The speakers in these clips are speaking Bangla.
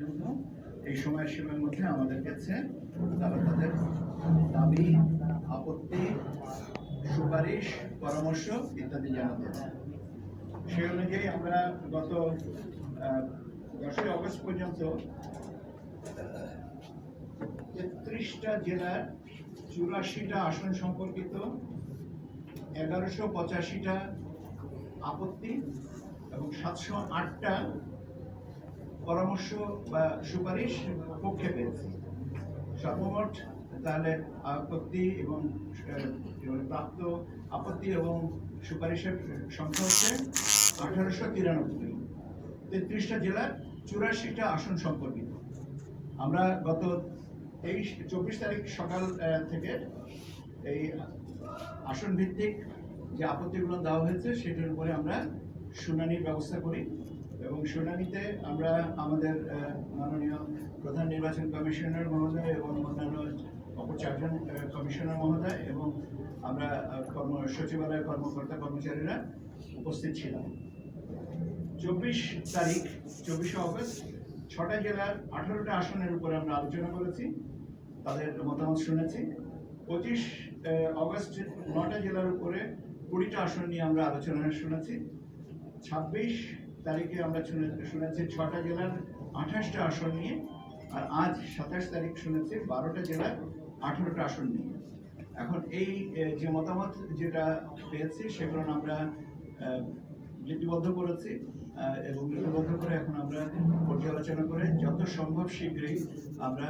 পর্যন্ত এই সময়সীমার মধ্যে আমাদের কাছে তারা তাদের দাবি, আপত্তি, সুপারিশ, পরামর্শ ইত্যাদি জানাতে সেই অনুযায়ী আমরা গত দশই আগস্ট পর্যন্ত তেত্রিশটা জেলার চুরাশিটা আসন সম্পর্কিত, এগারোশো পঁচাশিটা আপত্তি এবং সাতশো আটটা পরামর্শ বা সুপারিশ পক্ষে পেয়েছি। সর্বমোট তাহলে আপত্তি এবং প্রাপ্ত আপত্তি এবং সুপারিশের সংখ্যা হচ্ছে আঠারোশো তিরানব্বই, তেত্রিশটা জেলার চুরাশিটা আসন সম্পর্কিত। আমরা গত তেইশ, চব্বিশ তারিখ সকাল থেকে এই আসন ভিত্তিক যে আপত্তিগুলো দেওয়া হয়েছে, সেটার উপরে আমরা শুনানির ব্যবস্থা করি। এবং শুনানিতে আমরা আমাদের মাননীয় প্রধান নির্বাচন কমিশনার মহোদয় এবং অন্যান্য অপর চারজন কমিশনার মহোদয় এবং আমরা কর্ম, সচিবালয়ের কর্মকর্তা কর্মচারীরা উপস্থিত ছিলাম। চব্বিশ তারিখ, চব্বিশে অগস্ট, ছটা জেলার আঠারোটা আসনের উপরে আমরা আলোচনা করেছি, তাদের মতামত শুনেছি। পঁচিশ অগস্ট, নটা জেলার উপরে কুড়িটা আসন নিয়ে আমরা আলোচনা শুনেছি। ছাব্বিশ তারিখে আমরা শুনে- শুনেছি ছটা জেলার আঠাশটা আসন নিয়ে, আর আজ সাতাশ তারিখ শুনেছি বারোটা জেলার আঠারোটা আসন নিয়ে। এখন এই যে মতামত যেটা পেয়েছি সেগুলো আমরা লিপিবদ্ধ করেছি এবং লিপিবদ্ধ করে এখন আমরা পর্যালোচনা করে যত সম্ভব শীঘ্রই আমরা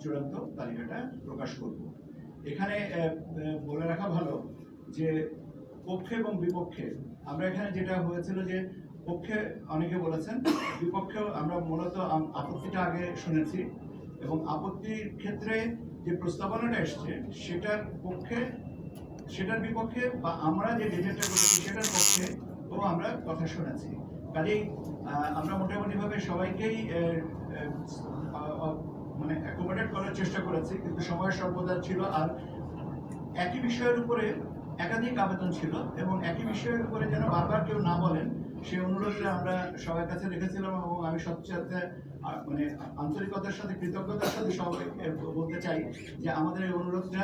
চূড়ান্ত তালিকাটা প্রকাশ করব। এখানে বলে রাখা ভালো যে পক্ষে এবং বিপক্ষে আমরা এখানে যেটা হয়েছিল যে পক্ষে অনেকে বলেছেন বিপক্ষেও আমরা মূলত আপত্তিটা আগে শুনেছি এবং আপত্তির ক্ষেত্রে যে প্রস্তাবনাটা এসছে, সেটার পক্ষে, সেটার বিপক্ষে বা আমরা যে ডিজাইনটা করেছি, সেটার পক্ষে ও আমরা কথা শুনেছি। কাজেই আমরা মোটামুটিভাবে সবাইকেই মানে অ্যাকোমোডেট করার চেষ্টা করেছি, কিন্তু সময় স্বল্পতা ছিল আর একই বিষয়ের উপরে একাধিক আবেদন ছিল এবং একই বিষয়ের উপরে যেন বারবার কেউ না বলেন সেই অনুরোধটা আমরা সবার কাছে রেখেছিলাম এবং আমি সবচেয়ে মানে আন্তরিকতার সাথে, কৃতজ্ঞতার সাথে সবাইকে বলতে চাই যে আমাদের এই অনুরোধটা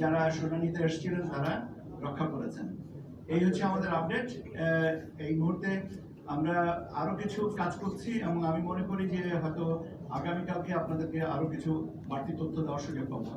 যারা শুনানিতে এসেছিলেন তারা রক্ষা করেছেন। এই হচ্ছে আমাদের আপডেট। এই মুহূর্তে আমরা আরও কিছু কাজ করছি এবং আমি মনে করি যে হয়তো আগামীকালকে আপনাদেরকে আরও কিছু বাড়তি তথ্য দেওয়ার সুযোগ পাবো।